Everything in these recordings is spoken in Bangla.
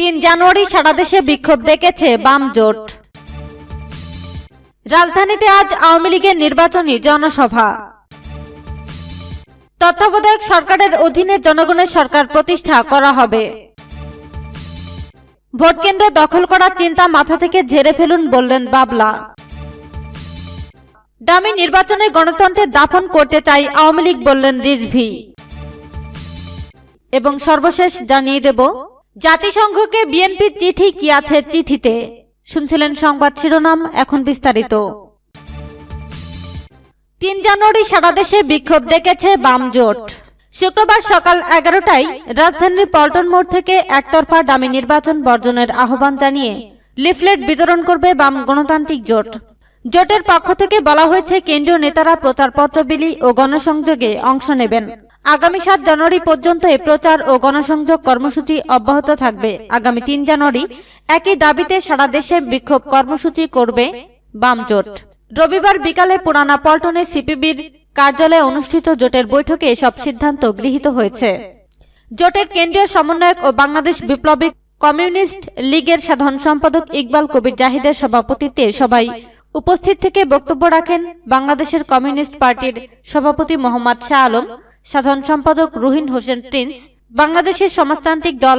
তিন জানুয়ারি সারা দেশে বিক্ষোভ ডেকেছে বাম জোট। রাজধানীতে আজ আওয়ামী লীগের নির্বাচনী জনসভা। তত্ত্বাবধায়ক সরকারের অধীনে জনগণের সরকার প্রতিষ্ঠা করা হবে। ভোটকেন্দ্র দখল করার চিন্তা মাথা থেকে ঝেড়ে ফেলুন বললেন বাবলা। ডামি নির্বাচনে গণতন্ত্রের দাফন করতে চাই আওয়ামী লীগ বললেন রিজভি। এবং সর্বশেষ জানিয়ে দেব জাতিসংঘকে বিএনপির চিঠি কি আছে চিঠিতে? শুনছিলেন সংবাদ শিরোনাম, এখন বিস্তারিত। তিন জানুয়ারি সারা দেশে বিক্ষোভ ডেকেছে বাম জোট। শুক্রবার সকাল এগারোটায় রাজধানীর পল্টন মোড় থেকে একতরফা ডামি নির্বাচন বর্জনের আহ্বান জানিয়ে লিফলেট বিতরণ করবে বাম গণতান্ত্রিক জোট। জোটের পক্ষ থেকে বলা হয়েছে, কেন্দ্রীয় নেতারা প্রচারপত্র বিলি ও গণসংযোগে অংশ নেবেন। আগামী সাত জানুয়ারি পর্যন্ত এই প্রচার ও গণসংযোগ কর্মসূচি অব্যাহত থাকবে। আগামী তিন জানুয়ারি একই দাবিতে সারা দেশে বিক্ষোভ কর্মসূচি করবে বাম জোট রবিবার বিকালে পুরানা পল্টনে সিপিবির কার্যালয়ে অনুষ্ঠিত জোটের বৈঠকে এসব সিদ্ধান্ত গৃহীত হয়েছে। জোটের কেন্দ্রীয় সমন্বয়ক ও বাংলাদেশ বিপ্লবী কমিউনিস্ট লীগের সাধারণ সম্পাদক ইকবাল কবির জাহিদের সভাপতিত্বে সবাই উপস্থিত থেকে বক্তব্য রাখেন বাংলাদেশের কমিউনিস্ট পার্টির সভাপতি মোহাম্মদ শাহ আলম সাধারণ সম্পাদক রুহিন হোসেন প্রিন্স, বাংলাদেশের সমাজতান্ত্রিক দল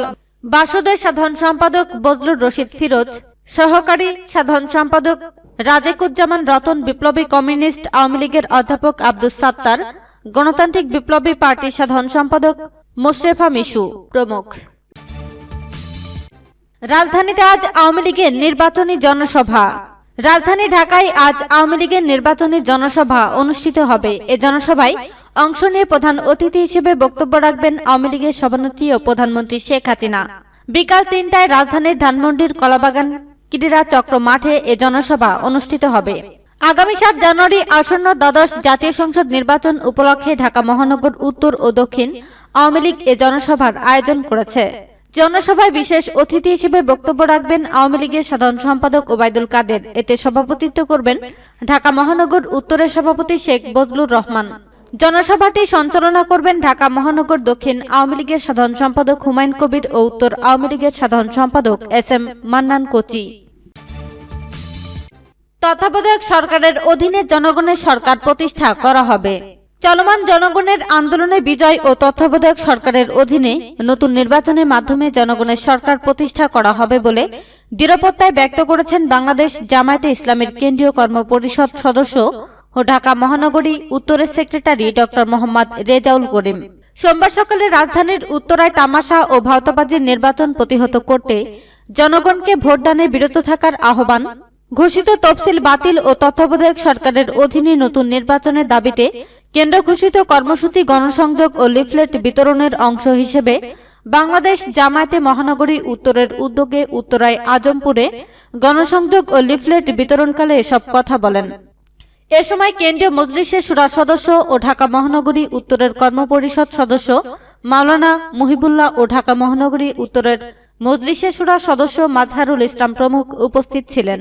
বাসুদের সাধারণ সম্পাদক বজলুর রশিদ ফিরোজ, সহকারী সাধারণ সম্পাদক রাজেকুজ্জামান রতন বিপ্লবী কমিউনিস্ট আওয়ামী লীগের অধ্যাপক আব্দুস সাত্তার, গণতান্ত্রিক বিপ্লবী পার্টির সাধারণ সম্পাদক মোশরেফা মিশু প্রমুখ। রাজধানীতে আজ আওয়ামী লীগের নির্বাচনী জনসভা। রাজধানী ঢাকায় আজ আওয়ামী লীগের নির্বাচনী জনসভা অনুষ্ঠিত হবে। এ জনসভায় অংশ নিয়ে প্রধান অতিথি হিসেবে বক্তব্য রাখবেন আওয়ামী লীগের সভানেত্রী ও প্রধানমন্ত্রী শেখ হাসিনা। বিকাল তিনটায় রাজধানীর ধানমন্ডির কলাবাগান ক্রীড়া চক্র মাঠে এ জনসভা অনুষ্ঠিত হবে। আগামী সাত জানুয়ারি আসন্ন দ্বাদশ জাতীয় সংসদ নির্বাচন উপলক্ষে ঢাকা মহানগর উত্তর ও দক্ষিণ আওয়ামী লীগ এ জনসভার আয়োজন করেছে। জনসভায় বিশেষ অতিথি হিসেবে বক্তব্য রাখবেন আওয়ামী লীগের সাধারণ সম্পাদক ওবায়দুল কাদের। এতে সভাপতিত্ব করবেন ঢাকা মহানগর উত্তরের সভাপতি শেখ বজলুর রহমান। জনসভাটি সঞ্চালনা করবেন ঢাকা মহানগর দক্ষিণ আওয়ামী লীগের সাধারণ সম্পাদক হুমায়ুন কবির ও উত্তর আওয়ামী লীগের সাধারণ সম্পাদক এস এম মান্নান কোচি। তত্ত্বাবধায়ক সরকারের অধীনে জনগণের সরকার প্রতিষ্ঠা করা হবে। চলমান জনগণের আন্দোলনে বিজয় ও তত্ত্বাবধায়ক সরকারের অধীনে নতুন নির্বাচনের মাধ্যমে জনগণের সরকার প্রতিষ্ঠা করা হবে বলে দৃঢ়প্রত্যয় ব্যক্ত করেছেন বাংলাদেশ জামায়াতে ইসলামের কেন্দ্রীয় কর্মপরিষদ সদস্য ও ঢাকা মহানগরী উত্তরের সেক্রেটারি ডক্টর মোহাম্মদ রেজাউল করিম। সোমবার সকালে রাজধানীর উত্তরায় তামাশা ও ভাওতাবাজির নির্বাচন প্রতিহত করতে জনগণকে ভোটদানে বিরত থাকার আহ্বান, ঘোষিত তফসিল বাতিল ও তত্ত্বাবধায়ক সরকারের অধীনে নতুন নির্বাচনের দাবিতে কেন্দ্র ঘোষিত কর্মসূচি, গণসংযোগ ও লিফলেট বিতরণের অংশ হিসেবে বাংলাদেশ জামায়াতে মহানগরী উত্তরের উদ্যোগে উত্তরায় আজমপুরে গণসংযোগ ও লিফলেট বিতরণকালে এসব কথা বলেন। এ সময় কেন্দ্রীয় মজলিসের সুরা সদস্য ও ঢাকা মহানগরী উত্তরের কর্মপরিষদ সদস্য মাওলানা মুহিবুল্লাহ ও ঢাকা মহানগরী উত্তরের মজলিসের সুরা সদস্য মাজহারুল ইসলাম প্রমুখ উপস্থিত ছিলেন।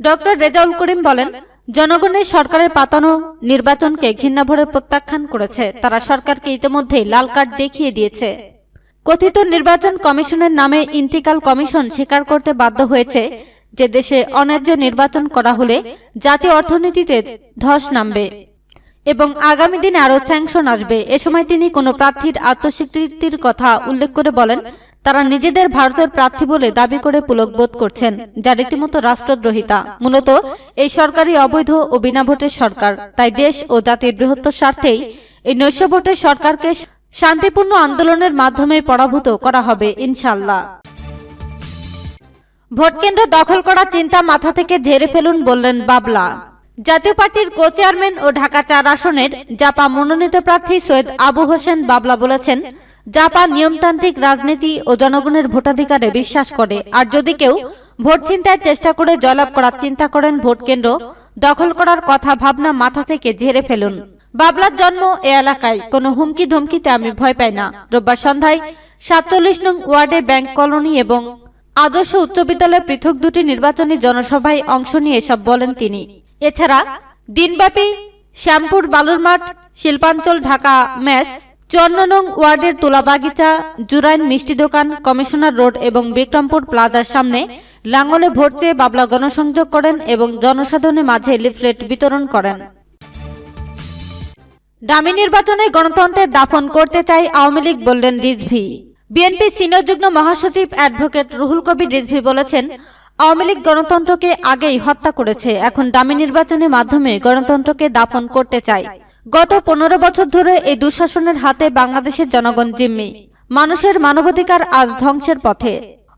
ডক্টর রেজাউল করিম বলেন, জনগণের সরকারের পাতানো নির্বাচনকে ঘৃণাভরে প্রত্যাখ্যান করেছে। তারা সরকারকে ইতিমধ্যেই লাল কার্ড দেখিয়ে দিয়েছে। কথিত নির্বাচন কমিশনের নামে ইন্টিকাল কমিশন স্বীকার করতে বাধ্য হয়েছে যে দেশে অন্যায্য নির্বাচন করা হলে জাতীয় অর্থনীতিতে ধস নামবে এবং আগামী দিনে আরও স্যাংশন আসবে। এ সময় তিনি কোনো প্রার্থীর আত্মস্বীকৃতির কথা উল্লেখ করে বলেন, তারা নিজেদের ভারতের প্রার্থী বলে দাবি করে পুলক বোধ করছেন, যা রীতিমতো রাষ্ট্রদ্রোহিতা। মূলত এই সরকারি অবৈধ ও বিনা ভোটের সরকার। তাই দেশ ও জাতির বৃহত্তর স্বার্থেই এই নৈশ ভোটের সরকারকে শান্তিপূর্ণ আন্দোলনের মাধ্যমে পরাভূত করা হবে ইনশাল্লাহ ভোটকেন্দ্র দখল করার চিন্তা মাথা থেকে ঝেড়ে ফেলুন বললেন বাবলা। জাতীয় পার্টির কো চেয়ারম্যান ও ঢাকা চার আসনের জাপা মনোনীত প্রার্থী সৈয়দ আবু হোসেন বাবলা বলেছেন, জাপা নিয়মতান্ত্রিক রাজনীতি ও জনগণের ভোটাধিকারে বিশ্বাস করে, আর যদি কেউ ভোট চিন্তায় চেষ্টা করে জয়লাভ করার চিন্তা করেন, ভোটকেন্দ্র দখল করার কথা ভাবনা মাথা থেকে ঝেড়ে ফেলুন। বাবলার জন্ম এ এলাকায়, কোনো হুমকি ধমকিতে আমি ভয় পাই না। রোববার সন্ধ্যায় সাতচল্লিশ নং ওয়ার্ডে ব্যাংক কলোনি এবং আদর্শ উচ্চ বিদ্যালয়ে পৃথক দুটি নির্বাচনী জনসভায় অংশ নিয়ে এসব বলেন তিনি। এছাড়া দিনব্যাপী শ্যামপুর বালুরমাঠ, শিল্পাঞ্চল ঢাকা ম্যাচ চুয়ান্ন নং ওয়ার্ডের তুলাবাগিচা, জুরাইন মিষ্টি দোকান, কমিশনার রোড এবং বিক্রমপুর প্লাজার সামনে লাঙ্গলে ভোট চেয়ে বাবলা গণসংযোগ করেন এবং জনসাধারণের মাঝে লিফলেট বিতরণ করেন। ডামি নির্বাচনে গণতন্ত্রের দাফন করতে চাই আওয়ামী লীগ, বললেন রিজভি। বিএনপি সিনিয়র যুগ্ম মহাসচিব অ্যাডভোকেট রুহুল কবির রিজভি বলেছেন, আওয়ামী লীগ গণতন্ত্রকে আগেই হত্যা করেছে, এখন ডামি নির্বাচনের মাধ্যমে গণতন্ত্রকে দাফন করতে চায়। গত পনেরো বছর ধরে এই দুঃশাসনের হাতে বাংলাদেশের জনগণ জিম্মি। মানুষের মানবাধিকার আজ ধ্বংসের পথে।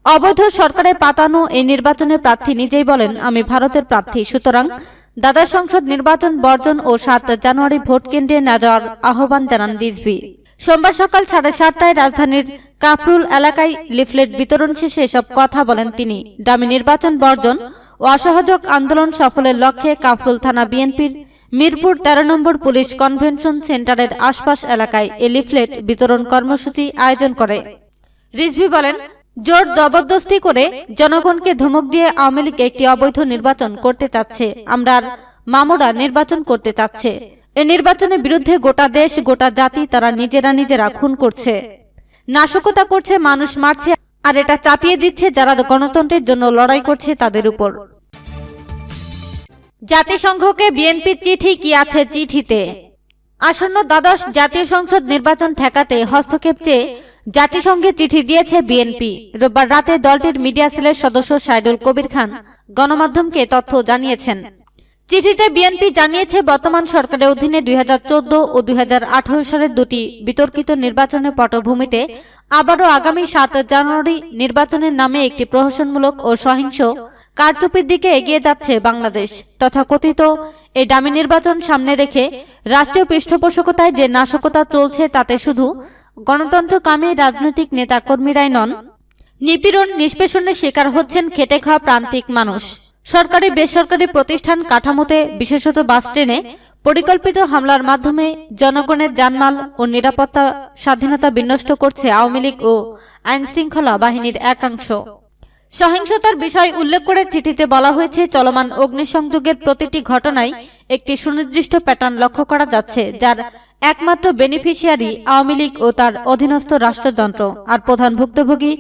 অবৈধ সরকারের পাতানো এই নির্বাচনের প্রার্থী নিজেই বলেন, আমি ভারতের প্রার্থী, সুতরাং দাদা সংসদ নির্বাচন বর্জন ও সাত জানুয়ারি ভোট কেন্দ্রে না যাওয়ার আহ্বান জানান রিজভি। সোমবার সকাল সাড়ে সাতটায় রাজধানীর কাফরুল এলাকায় লিফলেট বিতরণ শেষে এসব কথা বলেন তিনি। ডামি নির্বাচন বর্জন ও অসহযোগ আন্দোলন সফলের লক্ষ্যে কাফরুল থানা বিএনপির মিরপুর তেরো নম্বর পুলিশ কনভেনশন সেন্টারের আশপাশ এলাকায় এ লিফলেট বিতরণ কর্মসূচি আয়োজন করে। রিজভি বলেন, জোর জবরদস্তি করে জনগণকে ধমক দিয়ে আওয়ামী লীগ একটি অবৈধ নির্বাচন করতে চাচ্ছে। আমরা মামুরা নির্বাচন করতে চাচ্ছে। এ নির্বাচনের বিরুদ্ধে গোটা দেশ, গোটা জাতি তারা নিজেরা নিজেরা খুন করছে। নাশকতা করছে, মানুষ মারছে, আর এটা চাপিয়ে দিচ্ছে যারা গণতন্ত্রের জন্য লড়াই করছে তাদের উপর। জাতিসংঘকে বিএনপির চিঠি কি আছে চিঠিতে? আসন্ন দ্বাদশ জাতীয় সংসদ নির্বাচন ঠেকাতে হস্তক্ষেপ চেয়ে জাতিসংঘে চিঠি দিয়েছে বিএনপি। রোববার রাতে দলটির মিডিয়া সেলের সদস্য সাইদুল কবির খান গণমাধ্যমকে তথ্য জানিয়েছেন। চিঠিতে বিএনপি জানিয়েছে, বর্তমান সরকারের অধীনে দুই হাজার চোদ্দ ও দুই হাজার আঠারো সালের দুটি বিতর্কিত নির্বাচনের পটভূমিতে আবারও আগামী সাত জানুয়ারি নির্বাচনের নামে একটি প্রহসনমূলক ও সহিংস কারচুপির দিকে এগিয়ে যাচ্ছে বাংলাদেশ। তথাকথিত, এই ডামি নির্বাচন সামনে রেখে রাষ্ট্রীয় পৃষ্ঠপোষকতায় যে নাশকতা চলছে তাতে শুধু গণতন্ত্রকামী রাজনৈতিক নেতাকর্মীরাই নন, নিপীড়ন নিষ্পেষণের শিকার হচ্ছেন খেটে খাওয়া প্রান্তিক মানুষ। সরকারি, বেসরকারি প্রতিষ্ঠান কাঠামোতে, বিশেষত বাস ট্রেনে, পরিকল্পিত হামলার মাধ্যমে জনগণের জানমাল ও নিরাপত্তা স্বাধীনতা বিনষ্ট করছে আওয়ামী লীগ ও আইনশৃঙ্খলা বাহিনীর একাংশ। সহিংসতার বিষয় উল্লেখ করে চিঠিতে বলা হয়েছে, চলমান অগ্নিসংযোগের প্রতিটি ঘটনায় একটি সুনির্দিষ্ট প্যাটার্ন লক্ষ্য করা যাচ্ছে, যার একমাত্র বেনিফিশিয়ারি আওয়ামী লীগ ও তার অধীনস্থ রাষ্ট্রযন্ত্র। আর প্রধান ভুক্তভোগী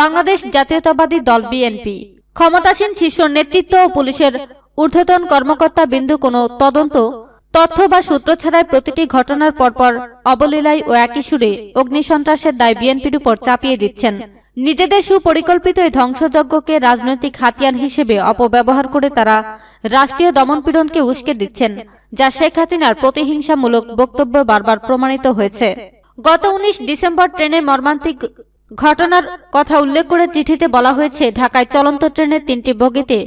বাংলাদেশ জাতীয়তাবাদী দল বিএনপি। ক্ষমতাসীন শীর্ষ নেতৃত্ব ও পুলিশের ঊর্ধ্বতন কর্মকর্তা বিন্দু কোনো তদন্ত, তথ্য বা সূত্র ছাড়াই প্রতিটি ঘটনার পরপর অবলীলায় ও একই সুরে অগ্নিসন্ত্রাসের দায় বিএনপির উপর চাপিয়ে দিচ্ছেন। নিজেদের সুপরিকল্পিত এই ধ্বংসযজ্ঞকে রাজনৈতিক হাতিয়ার হিসেবে অপব্যবহার করে তারা রাষ্ট্রীয় দমনপীড়নকে উস্কে দিচ্ছেন, যা শেখ হাসিনার প্রতিহিংসামূলক বক্তব্য বারবার প্রমাণিত হয়েছে। গত উনিশ ডিসেম্বর ট্রেনে মর্মান্তিক ঘটনার কথা উল্লেখ করে চিঠিতে বলা হয়েছে, ঢাকায় চলন্ত ট্রেনের তিনটি বগিতে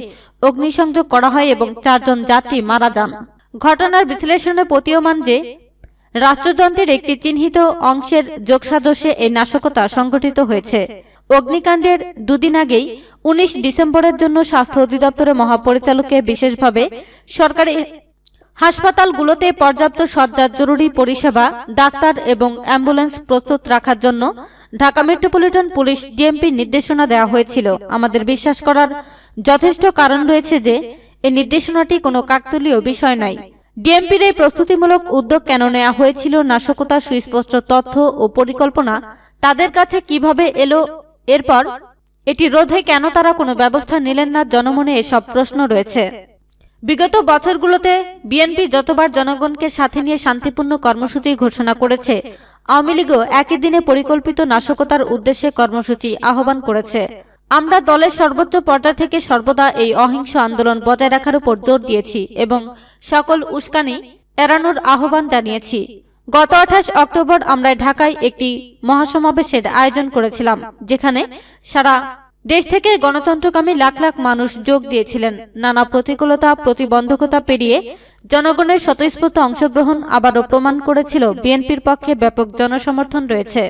অগ্নিসংযোগ করা হয় এবং চারজন যাত্রী মারা যান। ঘটনার বিশ্লেষণে প্রতীয়মান যে রাষ্ট্রযন্ত্রের একটি চিহ্নিত অংশের যোগসাজশে এই নাশকতা সংঘটিত হয়েছে। অগ্নিকাণ্ডের দুদিন আগেই, উনিশ ডিসেম্বরের জন্য স্বাস্থ্য অধিদপ্তরের মহাপরিচালককে বিশেষভাবে সরকারি হাসপাতালগুলোতে পর্যাপ্ত সজ্জার জরুরি পরিষেবা, ডাক্তার এবং অ্যাম্বুলেন্স প্রস্তুত রাখার জন্য ঢাকা মেট্রোপলিটন পুলিশ ডিএমপির নির্দেশনা দেওয়া হয়েছিল। আমাদের বিশ্বাস করার যথেষ্ট কারণ রয়েছে যে, এই নির্দেশনাটি কোনো কাকতলীয় বিষয় নয়। ডিএমপির এই প্রস্তুতিমূলক উদ্যোগ কেন নেওয়া হয়েছিল, নাশকতা, সুস্পষ্ট তথ্য ও পরিকল্পনা তাদের কাছে কীভাবে এলো, এরপর এটি রোধে কেন তারা কোনো ব্যবস্থা নিলেন না, জনমনে এসব প্রশ্ন রয়েছে। বিগত বছরগুলোতে বিএনপি যতবার জনগণকে সাথে নিয়ে শান্তিপূর্ণ কর্মসূচি ঘোষণা করেছে আওয়ামী লীগও একই দিনে পরিকল্পিত নাশকতার উদ্দেশ্যে কর্মসূচি আহ্বান করেছে। আমরা দলের সর্বোচ্চ পর্যায় থেকে সর্বদা এই অহিংস আন্দোলন বজায় রাখার উপর জোর দিয়েছি এবং সকল উস্কানি এড়ানোর আহ্বান জানিয়েছি। গত আঠাশ অক্টোবর আমরা ঢাকায় একটি মহাসমাবেশের আয়োজন করেছিলাম, যেখানে সারা দেশ থেকে গণতন্ত্রকামী লাখ লাখ মানুষ যোগ দিয়েছিলেন। নানা প্রতিকূলতা, প্রতিবন্ধকতা পেরিয়ে জনগণের স্বতঃস্ফূর্ত অংশগ্রহণ আবারও প্রমাণ করেছিল বিএনপির পক্ষে ব্যাপক জনসমর্থন রয়েছে।